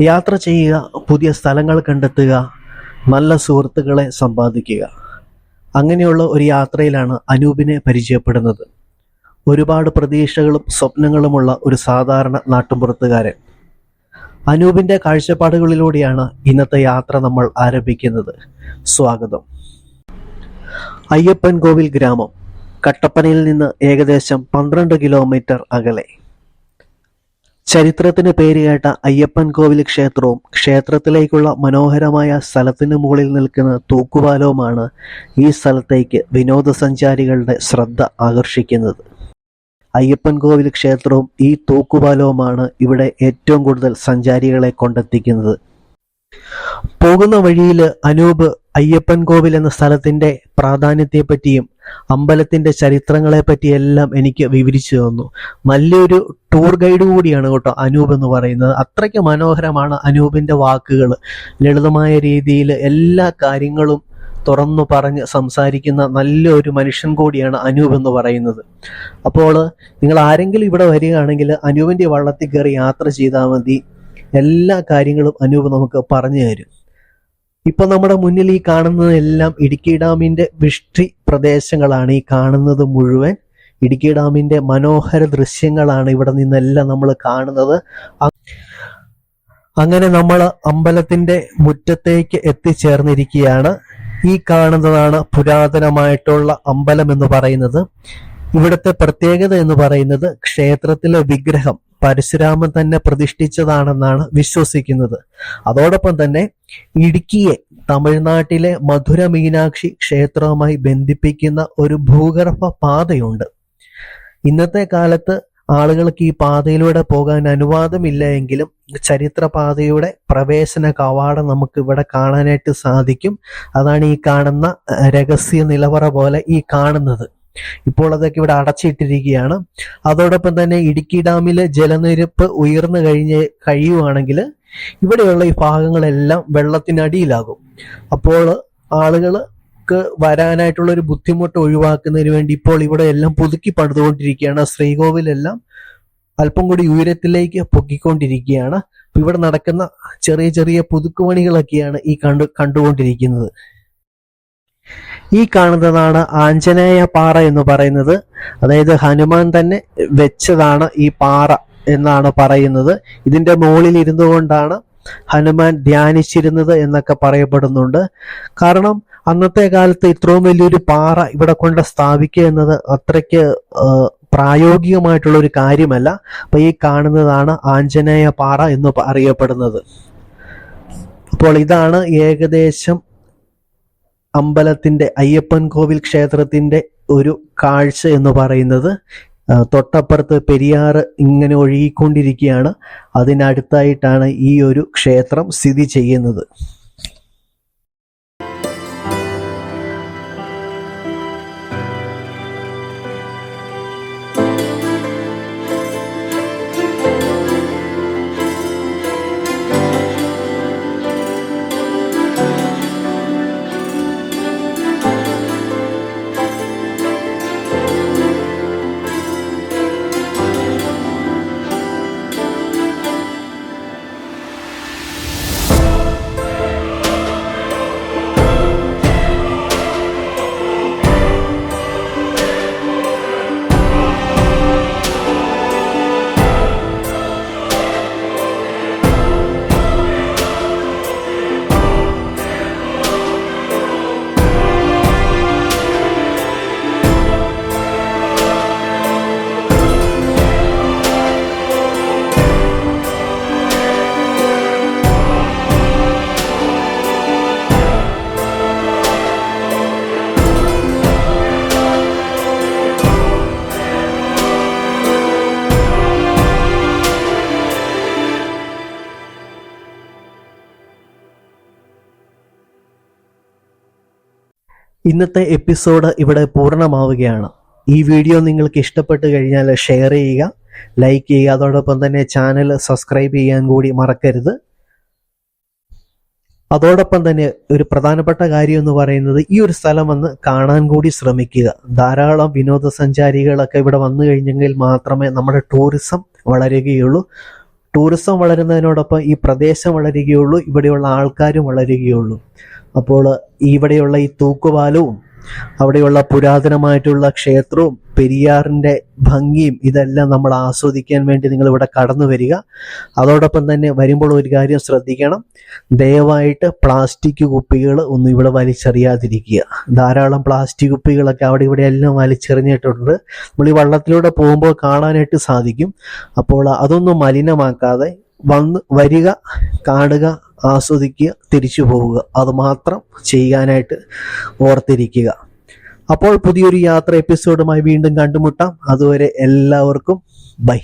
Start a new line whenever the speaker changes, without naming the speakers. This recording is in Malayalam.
യാത്ര ചെയ്യുക പുതിയ സ്ഥലങ്ങൾ കണ്ടെത്തുക നല്ല സുഹൃത്തുക്കളെ സമ്പാദിക്കുക. അങ്ങനെയുള്ള ഒരു യാത്രയിലാണ് അനൂപിനെ പരിചയപ്പെടുന്നത്. ഒരുപാട് പ്രതീക്ഷകളും സ്വപ്നങ്ങളുമുള്ള ഒരു സാധാരണ നാട്ടുമ്പുറത്തുകാരൻ. അനൂപിന്റെ കാഴ്ചപ്പാടുകളിലൂടെയാണ് ഇന്നത്തെ യാത്ര നമ്മൾ ആരംഭിക്കുന്നത്. സ്വാഗതം. അയ്യപ്പൻ കോവിൽ ഗ്രാമം. കട്ടപ്പനയിൽ നിന്ന് ഏകദേശം പന്ത്രണ്ട് കിലോമീറ്റർ അകലെ. ചരിത്രത്തിന് പേരുകേട്ട അയ്യപ്പൻ കോവിൽ ക്ഷേത്രവും ക്ഷേത്രത്തിലേക്കുള്ള മനോഹരമായ സ്ഥലത്തിന് മുകളിൽ നിൽക്കുന്ന തൂക്കുപാലവുമാണ് ഈ സ്ഥലത്തേക്ക് വിനോദസഞ്ചാരികളുടെ ശ്രദ്ധ ആകർഷിക്കുന്നത്. അയ്യപ്പൻ കോവിൽ ക്ഷേത്രവും ഈ തൂക്കുപാലവുമാണ് ഇവിടെ ഏറ്റവും കൂടുതൽ സഞ്ചാരികളെ കൊണ്ടെത്തിക്കുന്നത്. പോകുന്ന വഴിയിൽ അനൂപ് അയ്യപ്പൻ കോവിൽ എന്ന സ്ഥലത്തിന്റെ പ്രാധാന്യത്തെപ്പറ്റിയും അമ്പലത്തിന്റെ ചരിത്രങ്ങളെ പറ്റിയെല്ലാം എനിക്ക് വിവരിച്ചു തന്നു. നല്ലൊരു ടൂർ ഗൈഡ് കൂടിയാണ് കേട്ടോ അനൂപ് എന്ന് പറയുന്നത്. അത്രയ്ക്ക് മനോഹരമാണ് അനൂപിന്റെ വാക്കുകൾ ലളിതമായ രീതിയിൽ എല്ലാ കാര്യങ്ങളും തുറന്നു പറഞ്ഞ് സംസാരിക്കുന്ന നല്ലൊരു മനുഷ്യൻ കൂടിയാണ് അനൂപ് എന്ന് പറയുന്നത്. അപ്പോൾ നിങ്ങൾ ആരെങ്കിലും ഇവിടെ വരികയാണെങ്കിൽ അനൂപിന്റെ വള്ളത്തിൽ കയറി യാത്ര ചെയ്താൽ മതി. എല്ലാ കാര്യങ്ങളും അനൂപ് നമുക്ക് പറഞ്ഞു തരും. ഇപ്പൊ നമ്മുടെ മുന്നിൽ ഈ കാണുന്നതെല്ലാം ഇടുക്കി ഡാമിന്റെ വൃഷ്ടി പ്രദേശങ്ങളാണ്. ഈ കാണുന്നത് മുഴുവൻ ഇടുക്കി ഡാമിന്റെ മനോഹര ദൃശ്യങ്ങളാണ് ഇവിടെ നിന്നെല്ലാം നമ്മൾ കാണുന്നത്. അങ്ങനെ നമ്മൾ അമ്പലത്തിന്റെ മുറ്റത്തേക്ക് എത്തിച്ചേർന്നിരിക്കുകയാണ്. ഈ കാണുന്നതാണ് പുരാതനമായിട്ടുള്ള അമ്പലം എന്ന് പറയുന്നത്. ഇവിടുത്തെ പ്രത്യേകത എന്ന് പറയുന്നത് ക്ഷേത്രത്തിലെ വിഗ്രഹം. പരശുരാമൻ തന്നെ പ്രതിഷ്ഠിച്ചതാണെന്നാണ് വിശ്വസിക്കുന്നത്. അതോടൊപ്പം തന്നെ ഇടുക്കിയെ തമിഴ്നാട്ടിലെ മധുര മീനാക്ഷി ക്ഷേത്രവുമായി ബന്ധിപ്പിക്കുന്ന ഒരു ഭൂഗർഭ പാതയുണ്ട്. ഇന്നത്തെ കാലത്ത് ആളുകൾക്ക് ഈ പാതയിലൂടെ പോകാൻ അനുവാദമില്ല എങ്കിലും ചരിത്ര പാതയുടെ പ്രവേശന കവാടം നമുക്ക് ഇവിടെ കാണാനായിട്ട് സാധിക്കും. അതാണ് ഈ കാണുന്ന രഹസ്യ നിലവറ പോലെ ഈ കാണുന്നത്. ഇപ്പോൾ അതൊക്കെ ഇവിടെ അടച്ചിട്ടിരിക്കുകയാണ്. അതോടൊപ്പം തന്നെ ഇടുക്കി ഡാമിലെ ജലനിരപ്പ് ഉയർന്നു കഴിഞ്ഞ് കഴിയുവാണെങ്കിൽ ഇവിടെയുള്ള ഈ ഭാഗങ്ങളെല്ലാം വെള്ളത്തിനടിയിലാകും. അപ്പോൾ ആളുകൾക്ക് വരാനായിട്ടുള്ള ഒരു ബുദ്ധിമുട്ട് ഒഴിവാക്കുന്നതിന് വേണ്ടി ഇപ്പോൾ ഇവിടെ എല്ലാം പുതുക്കി പണിതുകൊണ്ടിരിക്കുകയാണ്. ശ്രീകോവിലെല്ലാം അല്പം കൂടി ഉയരത്തിലേക്ക് പൊക്കിക്കൊണ്ടിരിക്കുകയാണ്. ഇവിടെ നടക്കുന്ന ചെറിയ ചെറിയ പുതുക്കുപണികളൊക്കെയാണ് ഈ കണ്ടു കണ്ടുകൊണ്ടിരിക്കുന്നത്. ഈ കാണുന്നതാണ് ആഞ്ജനേയ പാറ എന്ന് പറയുന്നത്. അതായത് ഹനുമാൻ തന്നെ വെച്ചതാണ് ഈ പാറ എന്നാണ് പറയുന്നത്. ഇതിന്റെ മുകളിൽ ഇരുന്നു കൊണ്ടാണ് ഹനുമാൻ ധ്യാനിച്ചിരുന്നത് എന്നൊക്കെ പറയപ്പെടുന്നുണ്ട്. കാരണം അന്നത്തെ കാലത്ത് ഇത്രയും വലിയൊരു പാറ ഇവിടെ കൊണ്ട് സ്ഥാപിക്കുക എന്നത് അത്രയ്ക്ക് പ്രായോഗികമായിട്ടുള്ള ഒരു കാര്യമല്ല. അപ്പൊ ഈ കാണുന്നതാണ് ആഞ്ജനേയ പാറ എന്ന് അറിയപ്പെടുന്നത്. അപ്പോൾ ഇതാണ് ഏകദേശം അമ്പലത്തിന്റെ അയ്യപ്പൻ കോവിൽ ക്ഷേത്രത്തിന്റെ ഒരു കാഴ്ച എന്ന് പറയുന്നത് തൊട്ടപ്പുറത്ത് പെരിയാറ് ഇങ്ങനെ ഒഴുകിക്കൊണ്ടിരിക്കുകയാണ്. അതിനടുത്തായിട്ടാണ് ഈ ഒരു ക്ഷേത്രം സ്ഥിതി ചെയ്യുന്നത്. ഇന്നത്തെ എപ്പിസോഡ് ഇവിടെ പൂർണമാവുകയാണ്. ഈ വീഡിയോ നിങ്ങൾക്ക് ഇഷ്ടപ്പെട്ട് കഴിഞ്ഞാൽ ഷെയർ ചെയ്യുക ലൈക്ക് ചെയ്യുക അതോടൊപ്പം തന്നെ ചാനൽ സബ്സ്ക്രൈബ് ചെയ്യാൻ കൂടി മറക്കരുത്. അതോടൊപ്പം തന്നെ ഒരു പ്രധാനപ്പെട്ട കാര്യം എന്ന് പറയുന്നത് ഈ ഒരു സ്ഥലം വന്ന് കാണാൻ കൂടി ശ്രമിക്കുക. ധാരാളം വിനോദസഞ്ചാരികളൊക്കെ ഇവിടെ വന്നു കഴിഞ്ഞെങ്കിൽ മാത്രമേ നമ്മുടെ ടൂറിസം വളരുകയുള്ളൂ. ടൂറിസം വളരുന്നതിനോടൊപ്പം ഈ പ്രദേശം വളരുകയുള്ളൂ ഇവിടെയുള്ള ആൾക്കാരും വളരുകയുള്ളൂ. അപ്പോൾ ഇവിടെയുള്ള ഈ തൂക്കുപാലവും അവിടെയുള്ള പുരാതനമായിട്ടുള്ള ക്ഷേത്രവും പെരിയാറിന്റെ ഭംഗിയും ഇതെല്ലാം നമ്മൾ ആസ്വദിക്കാൻ വേണ്ടി നിങ്ങൾ ഇവിടെ കടന്നു വരിക. അതോടൊപ്പം തന്നെ വരുമ്പോൾ ഒരു കാര്യം ശ്രദ്ധിക്കണം. ദയവായിട്ട് പ്ലാസ്റ്റിക് കുപ്പികൾ ഒന്നും ഇവിടെ വലിച്ചെറിയാതിരിക്കുക. ധാരാളം പ്ലാസ്റ്റിക് കുപ്പികളൊക്കെ അവിടെ ഇവിടെ എല്ലാം വലിച്ചെറിഞ്ഞിട്ടുണ്ട്. നമ്മൾ ഈ വള്ളത്തിലൂടെ പോകുമ്പോൾ കാണാനായിട്ട് സാധിക്കും. അപ്പോൾ അതൊന്നും മലിനമാക്കാതെ വന്ന് വരിക കാണുക ആസ്വദിക്കുക തിരിച്ചു പോവുക. അതുമാത്രം ചെയ്യാനായിട്ട് ഓർത്തിരിക്കുക. അപ്പോൾ പുതിയൊരു യാത്ര എപ്പിസോഡുമായി വീണ്ടും കണ്ടുമുട്ടാം. അതുവരെ എല്ലാവർക്കും ബൈ.